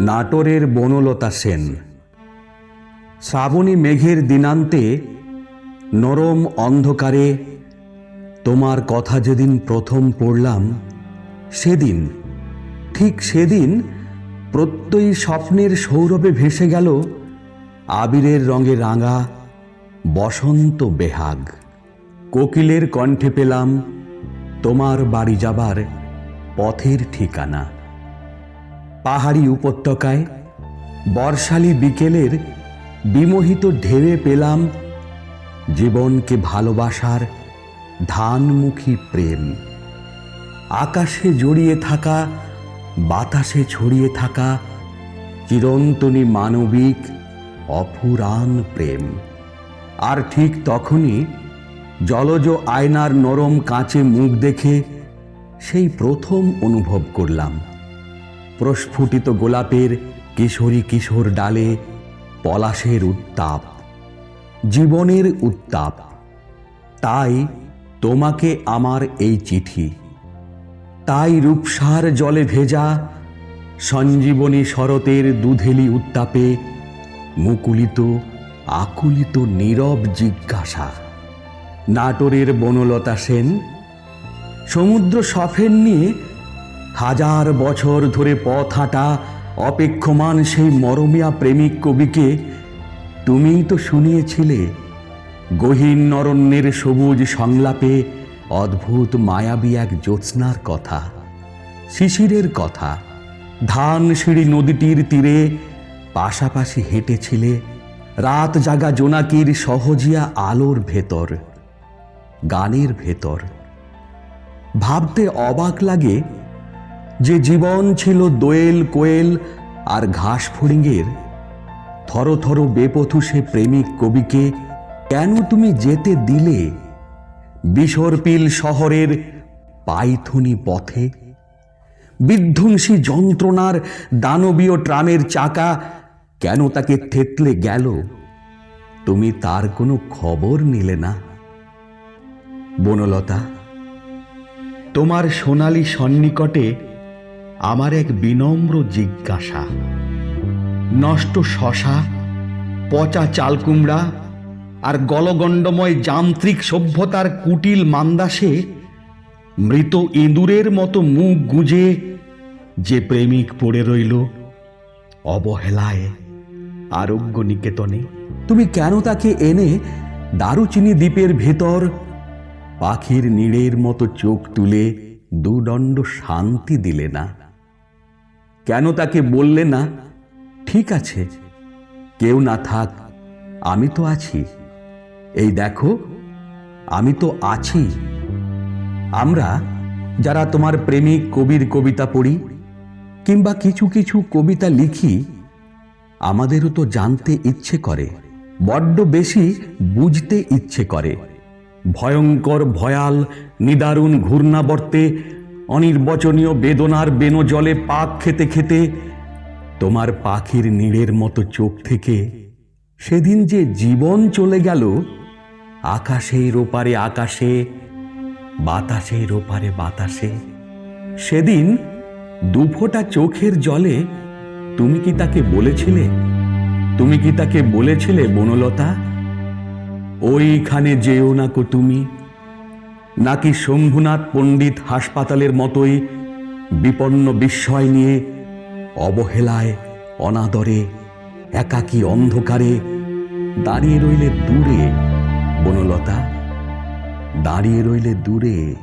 নাটোরের বনলতা সেন। শ্রাবণী মেঘের দিনান্তে নরম অন্ধকারে তোমার কথা যেদিন প্রথম পড়লাম, সেদিন, ঠিক সেদিন প্রত্যয়ী স্বপ্নের সৌরভে ভেসে গেল আবিরের রঙে রাঙা বসন্ত বেহাগ। কোকিলের কণ্ঠে পেলাম তোমার বাড়ি যাবার পথের ঠিকানা। পাহাড়ি উপত্যকায় বর্ষালি বিকেলের বিমোহিত ঢেউয়ে পেলাম জীবনকে ভালোবাসার ধানমুখী প্রেম। আকাশে জড়িয়ে থাকা, বাতাসে ছড়িয়ে থাকা চিরন্তনী মানবিক অফুরান প্রেম। আর ঠিক তখনই জলজ আয়নার নরম কাঁচে মুখ দেখে সেই প্রথম অনুভব করলাম। প্রস্ফুটিত গোলাপের কিশোরী কিশোর ডালে পলাশের উত্তাপ, জীবনের উত্তাপ। তাই তোমাকে আমার এই চিঠি। তাই রূপসার জলে ভেজা সঞ্জীবনী শরতের দুধেলি উত্তাপে মুকুলিত, আকুলিত নীরব জিজ্ঞাসা। নাটোরের বনলতা সেন সমুদ্র সফের নিয়ে হাজার বছর ধরে পথ হাঁটা অপেক্ষমান সেই মরমিয়া প্রেমিক কবিকে তুমিই তো শুনিয়েছিলে। গহীন নরণ্যের সবুজ সংলাপে অদ্ভুত মায়াবী এক জ্যোৎস্নার কথা, শিশিরের কথা। ধান সিঁড়ি নদীটির তীরে পাশাপাশি হেঁটেছিলে। রাত জাগা জোনাকির সহজিয়া আলোর ভেতর। গানের ভেতর। ভাবতে অবাক লাগে যে জীবন ছিল দোয়েল কোয়েল আর ঘাস ফড়িংয়ের থর থর বেপথু সে প্রেমিক কবিকে কেন তুমি যেতে দিলে? বিসর্পিল শহরের পাইথুনি পথে। বিধ্বংসী যন্ত্রণার দানবীয় ট্রামের চাকা কেন তাকে থেতলে গেল? তুমি তার কোনো খবর নিলে না। বনলতা, তোমার সোনালি সন্নিকটে আমার এক বিনম্র জিজ্ঞাসা। নষ্ট শশা, পচা চালকুমড়া আর গলগণ্ডময় যান্ত্রিক সভ্যতার কুটিল মান্দাসে মৃত ইঁদুরের মতো মুখ গুঁজে যে প্রেমিক পড়ে রইল অবহেলায় আরোগ্য নিকেতনে তুমি কেন তাকে এনে দারুচিনি দ্বীপের ভেতর পাখির নীড়ের মতো চোখ তুলে দুদণ্ড শান্তি দিলে না। কেন তাকে বললে না? ঠিক আছে, কেউ না থাক, আমি তো আছি। এই দেখো, আমি তো আছি। আমরা যারা তোমার প্রেমিক কবির কবিতা পড়ি, কিংবা কিছু কিছু কবিতা লিখি, আমাদেরও তো জানতে ইচ্ছে করে, বড্ড বেশি বুঝতে ইচ্ছে করে। ভয়ঙ্কর ভয়াল, নিদারুণ ঘূর্ণাবর্তে, অনির্বচনীয় বেদনার বেনো জলে পাক খেতে খেতে, তোমার পাখির নীড়ের মতো চোখ থেকে সেদিন যে জীবন চলে গেল, আকাশের ওপারে আকাশে, বাতাসের ওপারে বাতাসে, সেদিন দুফোঁটা চোখের জলে তুমি কি তাকে বলেছিলে? তুমি কি তাকে বলেছিলে বনলতা? ওইখানে যেও না কো তুমি। নাকি শম্ভুনাথ পণ্ডিত হাসপাতালের মতোই বিপন্ন বিস্ময় নিয়ে অবহেলায়, অনাদরে, একাকী অন্ধকারে দাঁড়িয়ে রইলে দূরে বনলতা? দাঁড়িয়ে রইলে দূরে